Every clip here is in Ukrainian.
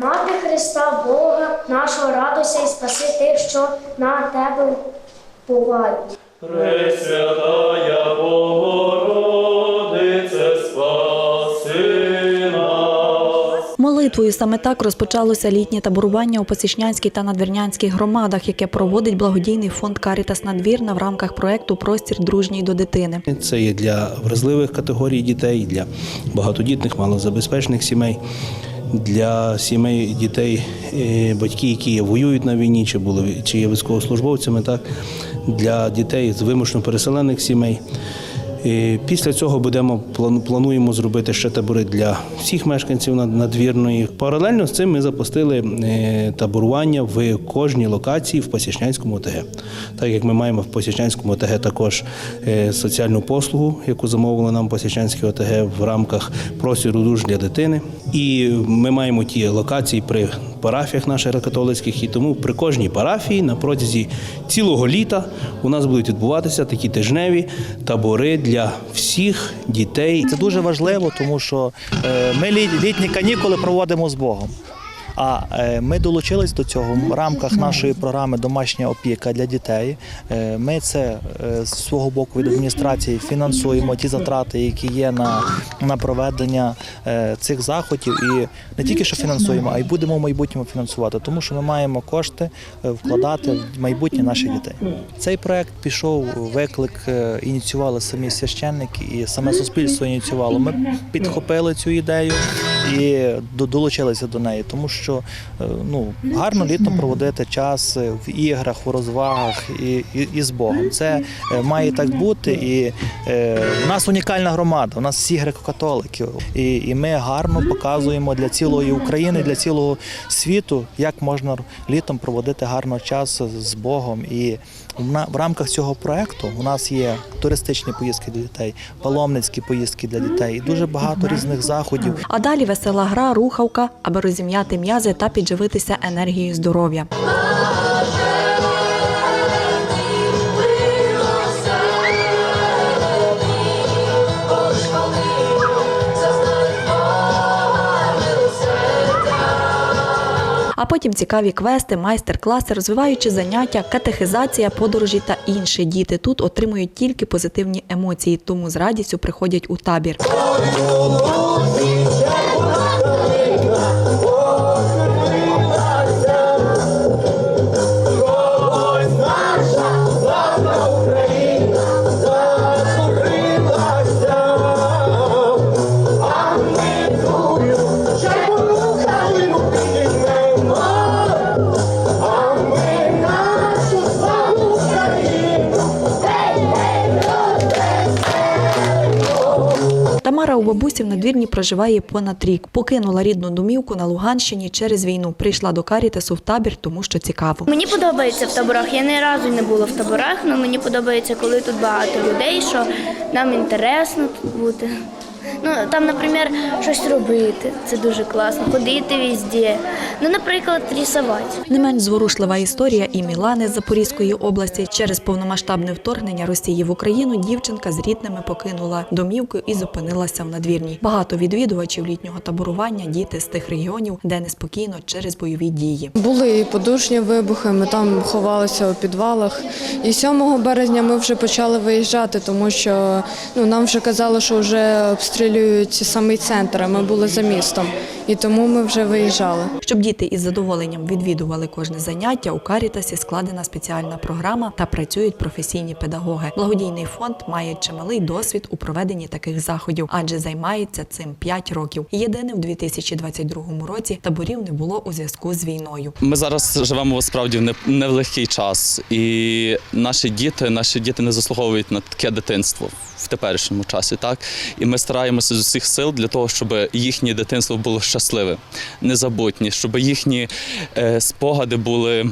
Мати Христа, Бога, нашого радуйся і спаси тих, що на тебе бувають. Пресвятая Богородице, спаси нас. Молитвою саме так розпочалося літнє таборування у Посічнянській та Надвірнянській громадах, яке проводить благодійний фонд Карітас Надвірна в рамках проекту Простір дружній до дитини. Це є для вразливих категорій дітей, для багатодітних, малозабезпечених сімей, для сімей дітей, е, батьки, які воюють на війні, чи були чи є військовослужбовцями, так для дітей з вимушено переселених сімей. Після цього будемо плану- плануємо зробити ще табори для всіх мешканців над- надвірної. Паралельно з цим ми запустили е, таборування в кожній локації в Посічнянському ОТГ. Так як ми маємо в Посічнянському ОТГ також е, соціальну послугу, яку замовили нам Посічнянське ОТГ в рамках простіру душ для дитини. І ми маємо ті локації при парафіях наших католицьких, і тому при кожній парафії на протязі цілого літа у нас будуть відбуватися такі тижневі табори для всіх дітей. Це дуже важливо, тому що е, ми літні канікули проводимо з Богом. А е, ми долучились до цього в рамках нашої програми Домашня опіка для дітей. Е, Ми це е, з свого боку від адміністрації фінансуємо ті затрати, які є на, на проведення цих заходів. І не тільки що фінансуємо, а й будемо в майбутньому фінансувати, тому що ми маємо кошти вкладати в майбутнє наших дітей. Цей проект пішов виклик, ініціювали самі священники, і саме суспільство ініціювало. Ми підхопили цю ідею і долучилися до неї, тому що е, ну гарно літом проводити час е, в іграх, у розвагах і, і, і з Богом. Це е, має так бути. І е, у нас унікальна громада, у нас всі греко-католики. І, і ми гарно показуємо для цілої України, для цілого світу, як можна літом проводити гарно час з Богом. І в рамках цього проекту у нас є туристичні поїздки для дітей, паломницькі поїздки для дітей і дуже багато різних заходів. А далі весела гра, рухавка, аби розім'яти м'язи та підживитися енергією здоров'я. Потім цікаві квести, майстер-класи, розвиваючи заняття, катехизація, подорожі та інші. Діти тут отримують тільки позитивні емоції, тому з радістю приходять у табір. Тамара у бабусі в надвірні проживає понад рік. Покинула рідну домівку на Луганщині через війну. Прийшла до Карітасу в табір, тому що цікаво. Мені подобається в таборах. Я ні разу не була в таборах, але мені подобається, коли тут багато людей, що нам інтересно тут бути. Ну там, наприклад, щось робити. Це дуже класно. Ходити везде. Ну, наприклад, рисувати. Не менш зворушлива історія і Мілани з Запорізької області. Через повномасштабне вторгнення Росії в Україну дівчинка з рідними покинула домівку і зупинилася в надвірній. Багато відвідувачів літнього таборування діти з тих регіонів, де неспокійно через бойові дії. Були і подушні вибухи, ми там ховалися у підвалах. І 7 березня ми вже почали виїжджати, тому що ну, нам вже казали, що вже обстрілюють самий центр, ми були за містом. І тому ми вже виїжджали. Щоб діти із задоволенням відвідували кожне заняття, у Карітасі складена спеціальна програма та працюють професійні педагоги. Благодійний фонд має чималий досвід у проведенні таких заходів, адже займається цим 5 років. Єдине в 2022 році таборів не було у зв'язку з війною. Ми зараз живемо справді в не- нелегкий час, і наші діти, наші діти не заслуговують на таке дитинство в теперішньому часі. Так і ми стараємося з усіх сил для того, щоб їхнє дитинство було щасливе, незабутнє, щоб їхні е, спогади були.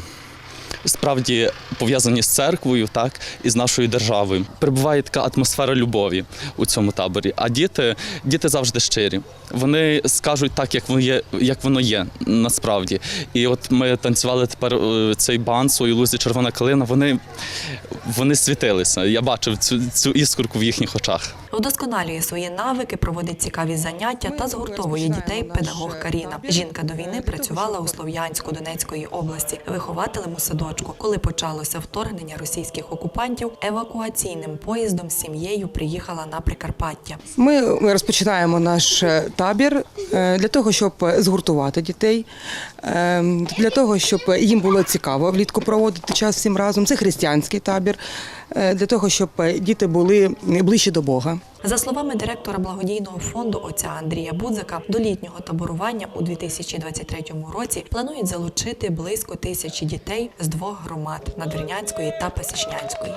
Справді пов'язані з церквою, так і з нашою державою. Прибуває така атмосфера любові у цьому таборі. А діти, діти завжди щирі. Вони скажуть так, як воно є, як воно є насправді. І от ми танцювали тепер е, цей банс у Ілузі Червона калина. Вони, вони світилися. Я бачив цю, цю іскорку в їхніх очах. Вдосконалює свої навики, проводить цікаві заняття та згуртовує дітей педагог Каріна. Жінка до війни працювала у Слов'янську Донецької області вихователем у садочку. Коли почалося вторгнення російських окупантів, евакуаційним поїздом з сім'єю приїхала на Прикарпаття. Ми розпочинаємо наш е, табір е, для того, щоб згуртувати дітей, е, для того, щоб їм було цікаво влітку проводити час всім разом. Це християнський табір, е, для того, щоб діти були ближче до Бога. За словами директора благодійного фонду отця Андрія Будзика, до літнього таборування у 2023 році планують залучити близько тисячі дітей з двох громад Надвірнянської та Пасічнянської.